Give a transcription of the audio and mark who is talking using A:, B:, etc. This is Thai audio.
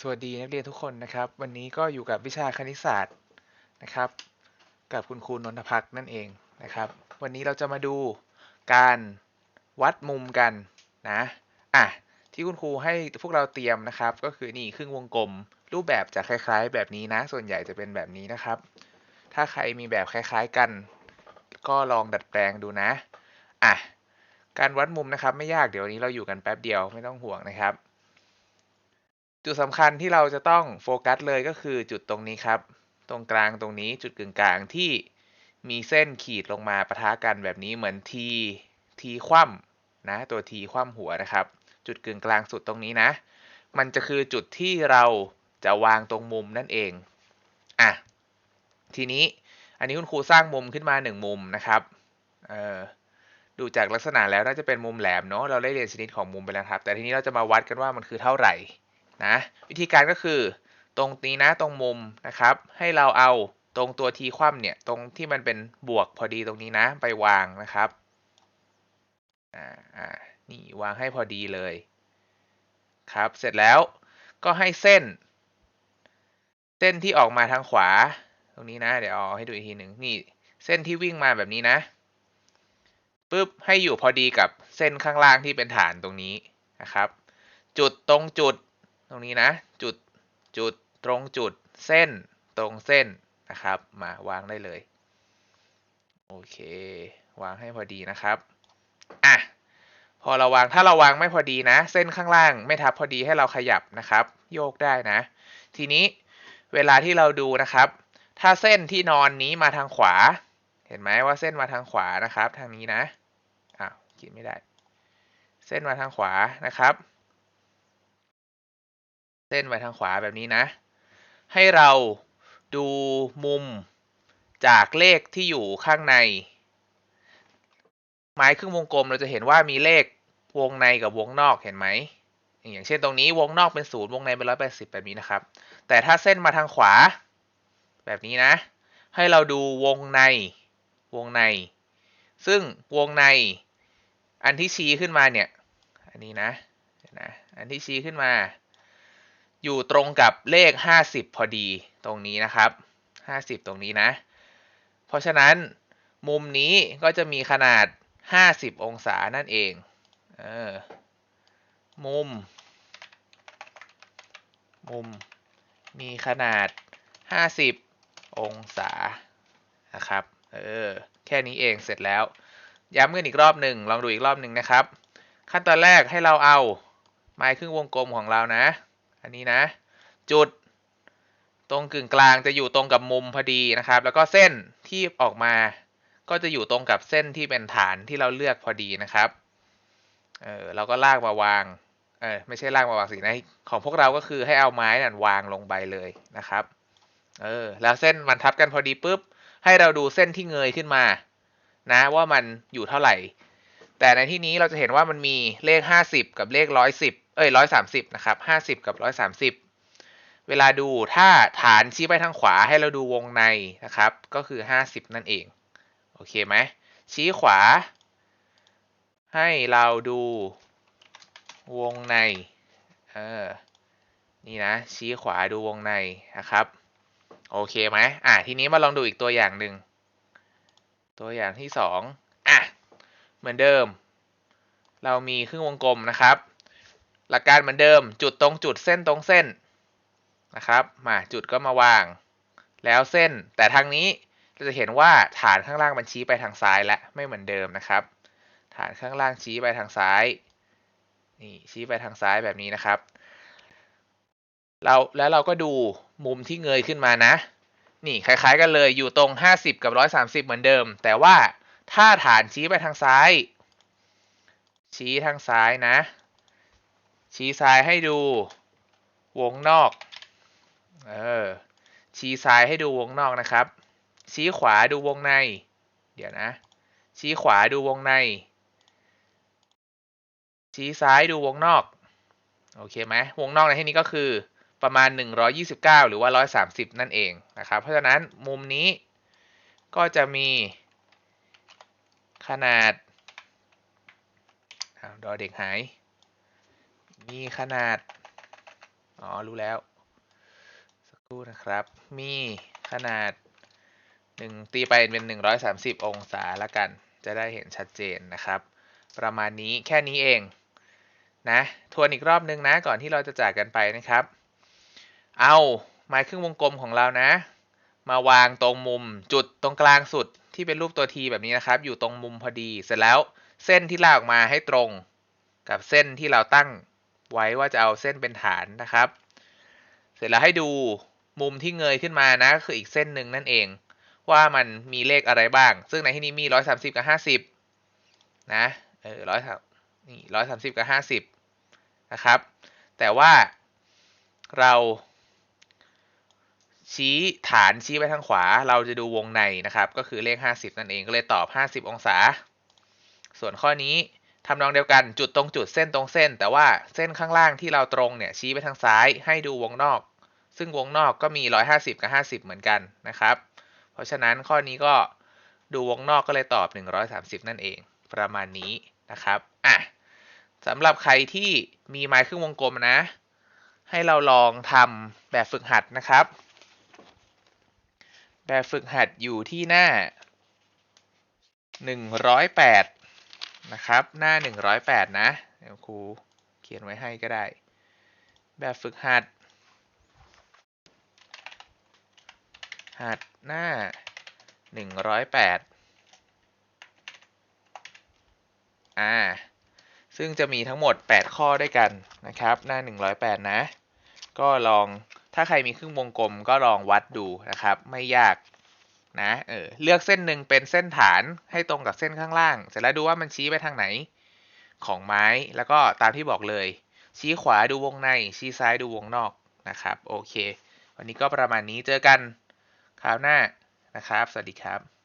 A: สวัสดีนักเรียนทุกคนนะครับ วันนี้ก็อยู่กับวิชาคณิตศาสตร์นะครับ กับคุณครูนนทพักนั่นเองนะครับ วันนี้เราจะมาดูการวัดมุมกันนะอะที่คุณครูให้พวกเราเตรียมนะครับ ก็คือนี่ครึ่งวงกลม รูปแบบจะคล้าย ๆ แบบนี้นะ ส่วนใหญ่จะเป็นแบบนี้นะครับ ถ้าใครมีแบบคล้าย ๆกัน ก็ลองดัดแปลงดูนะอะการวัดมุมนะครับ ไม่ยากเดี๋ยววนนี้เราอยู่กันแป๊บเดียวไม่ต้องห่วงนะครับ จุดสำคัญที่เราจะต้องโฟกัสเลยก็คือจุดตรงนี้ครับ ตรงกลางตรงนี้จุดกึ่งกลางที่มีเส้นขีดลงมาปะทะกันแบบนี้เหมือนทีทีคว่ำนะตัวทีคว่ำหัวนะครับ จุดกึ่งกลางสุดตรงนี้นะ มันจะคือจุดที่เราจะวางตรงมุมนั่นเองอะทีนี้อันนี้คุณครูสร้างมุมขึ้นมาหนึ่งมุมนะครับเออดูจากลักษณะแล้วน่าจะเป็นมุมแหลมเนาะเราได้เรียนชนิดของมุมไปแล้วครับ แต่ทีนี้เราจะมาวัดกันว่ามันคือเท่าไหร่ นะวิธีการก็คือตรงนี้นะตรงมุมนะครับ ให้เราเอาตรงตัวทีคว่ำเนี่ยตรงที่มันเป็นบวกพอดีตรงนี้นะไปวางนะครับอ่านี่วางให้พอดีเลยครับ เสร็จแล้วก็ให้เส้น เส้นที่ออกมาทางขวา ตรงนี้นะ เดี๋ยวเอาให้ดูอีกทีหนึ่งนี่ เส้นที่วิ่งมาแบบนี้นะปุ๊บให้อยู่พอดีกับเส้นข้างล่างที่เป็นฐานตรงนี้นะครับ จุดตรงจุด รงนี้นะ จุดจุดตรงจุดเส้นตรงเส้นนะครับ มาวางได้เลย โอเค วางให้พอดีนะครับอะพอเราวางถ้าเราวางไม่พอดีนะ เส้นข้างล่างไม่ทับพอดีให้เราขยับนะครับ โยกได้นะ ทีนี้เวลาที่เราดูนะครับ ถ้าเส้นที่นอนนี้มาทางขวา เห็นไหมว่าเส้นมาทางขวานะครับ ทางนี้นะอ้าวคิดไม่ได้ เส้นมาทางขวานะครับ เส้นไปทางขวาแบบนี้นะ ให้เราดูมุมจากเลขที่อยู่ข้างใน ไม้ครึ่งวงกลมเราจะเห็นว่ามีเลขวงในกับวงนอกเห็นไหม อย่างเช่นตรงนี้วงนอกเป็นศูนย์วงในเป็นร้อยแปดสิบแบบนี้นะครับ แต่ถ้าเส้นมาทางขวา แบบนี้นะ ให้เราดูวงในวงใน ซึ่งวงในอันที่ชี้ขึ้นมาเนี่ย อันนี้นะนะ อันที่ชี้ขึ้นมา อยู่ตรงกับเลข 50 พอดีตรงนี้นะครับ 50 ตรงนี้นะ เพราะฉะนั้นมุมนี้ก็จะมีขนาด 50 องศานั่นเองเออมุม มุมมีขนาด 50 องศานะครับเออแค่นี้เองเสร็จแล้ว ย้ำกันอีกรอบหนึ่งลองดูอีกรอบหนึ่งนะครับ ขั้นตอนแรกให้เราเอาไม้ครึ่งวงกลมของเรานะ อันนี้นะ จุดตรงกึ่งกลางจะอยู่ตรงกับมุมพอดีนะครับ แล้วก็เส้นที่ออกมาก็จะอยู่ตรงกับเส้นที่เป็นฐานที่เราเลือกพอดีนะครับ เออเราก็ลากมาวาง เออไม่ใช่ลากมาวางสินะของพวกเราก็คือให้เอาไม้นั่นวางลงไปเลยนะครับ เออแล้วเส้นมันทับกันพอดีปุ๊บ ให้เราดูเส้นที่เงยขึ้นมา นะว่ามันอยู่เท่าไหร่ แต่ในที่นี้เราจะเห็นว่ามันมีเลข 50 กับเลข 110 เอ้ย130นะครับ50กับ130เวลาดูถ้าฐานชี้ไปทางขวาให้เราดูวงในนะครับ ก็คือ50นั่นเอง โอเคไหม ชี้ขวา ให้เราดูวงใน เออ นี่นะ ชี้ขวาดูวงในนะครับ โอเคไหมอะทีนี้มาลองดูอีกตัวอย่างหนึ่ง ตัวอย่างที่สองอะ เหมือนเดิม เรามีครึ่งวงกลมนะครับ หลักการเหมือนเดิม จุดตรงจุดเส้นตรงเส้นนะครับมาจุดก็มาวาง แล้วเส้น แต่ทางนี้เราจะเห็นว่าฐานข้างล่างมันชี้ไปทางซ้ายและไม่เหมือนเดิมนะครับ ฐานข้างล่างชี้ไปทางซ้ายนี่ชี้ไปทางซ้ายแบบนี้นะครับเราแล้วเราก็ดูมุมที่เงยขึ้นมานะ นี่คล้าย ๆ กันเลยอยู่ตรง 50 กับ 130 เหมือนเดิม แต่ว่าถ้าฐานชี้ไปทางซ้าย ชี้ทางซ้ายนะ ชี้ซ้ายให้ดูวงนอก เออ ชี้ซ้ายให้ดูวงนอกนะครับ ชี้ขวาดูวงใน เดี๋ยวนะ ชี้ขวาดูวงใน ชี้ซ้ายดูวงนอก โอเคไหมวงนอกในที่นี้ก็คือประมาณ 129 หรือว่า 130 นั่นเองนะครับ เพราะฉะนั้นมุมนี้ก็จะมีขนาดดอเด็กหาย มีขนาด อ๋อ รู้แล้ว สักครู่นะครับ มีขนาดหนึ่งตีไปเป็นหนึ่งร้อยสามสิบองศาละกัน จะได้เห็นชัดเจนนะครับ ประมาณนี้แค่นี้เองนะทวนอีกรอบนึงนะก่อนที่เราจะจากกันไปนะครับ เอาไม้ครึ่งวงกลมของเรานะ มาวางตรงมุมจุดตรงกลางสุดที่เป็นรูปตัวทีแบบนี้นะครับ อยู่ตรงมุมพอดีเสร็จแล้วเส้นที่ลากออกมาให้ตรงกับเส้นที่เราตั้ง ไว้ว่าจะเอาเส้นเป็นฐานนะครับ เสร็จแล้วให้ดูมุมที่เงยขึ้นมานะก็คืออีกเส้นหนึ่งนั่นเอง ว่ามันมีเลขอะไรบ้าง ซึ่งในที่นี้มีร้อยสามสิบกับห้าสิบนะเออร้อยนี่ร้อยสามสิบกับห้าสิบนะครับ แต่ว่าเรา ชี้ฐานชี้ไปทางขวา เราจะดูวงในนะครับ ก็คือเลข50นั่นเองก็เลยตอบ50องศา ส่วนข้อนี้ ทำนองเดียวกันจุดตรงจุดเส้นตรงเส้น แต่ว่าเส้นข้างล่างที่เราตรงเนี่ยชี้ไปทางซ้ายให้ดูวงนอก ซึ่งวงนอกก็มี 150 กับ 50 เหมือนกันนะครับ เพราะฉะนั้นข้อนี้ก็ดูวงนอกก็เลยตอบ 130 นั่นเอง ประมาณนี้นะครับอะสำหรับใครที่มีไม้ครึ่งวงกลมนะ ให้เราลองทำแบบฝึกหัดนะครับ แบบฝึกหัดอยู่ที่หน้า 108 นะครับ หน้า 108 นะเดี๋ยวครูเขียนไว้ให้ก็ได้ แบบฝึกหัด หัดหน้า 108 อ่า ซึ่งจะมีทั้งหมด 8 ข้อด้วยกันนะครับ หน้า 108 นะ ก็ลองถ้าใครมีครึ่งวงกลมก็ลองวัดดูนะครับ ไม่ยาก นะเออเลือกเส้นหนึ่งเป็นเส้นฐานให้ตรงกับเส้นข้างล่าง เสร็จแล้วดูว่ามันชี้ไปทางไหนของไม้ แล้วก็ตามที่บอกเลย ชี้ขวาดูวงใน ชี้ซ้ายดูวงนอกนะครับ โอเค วันนี้ก็ประมาณนี้เจอกันคราวหน้านะครับ สวัสดีครับ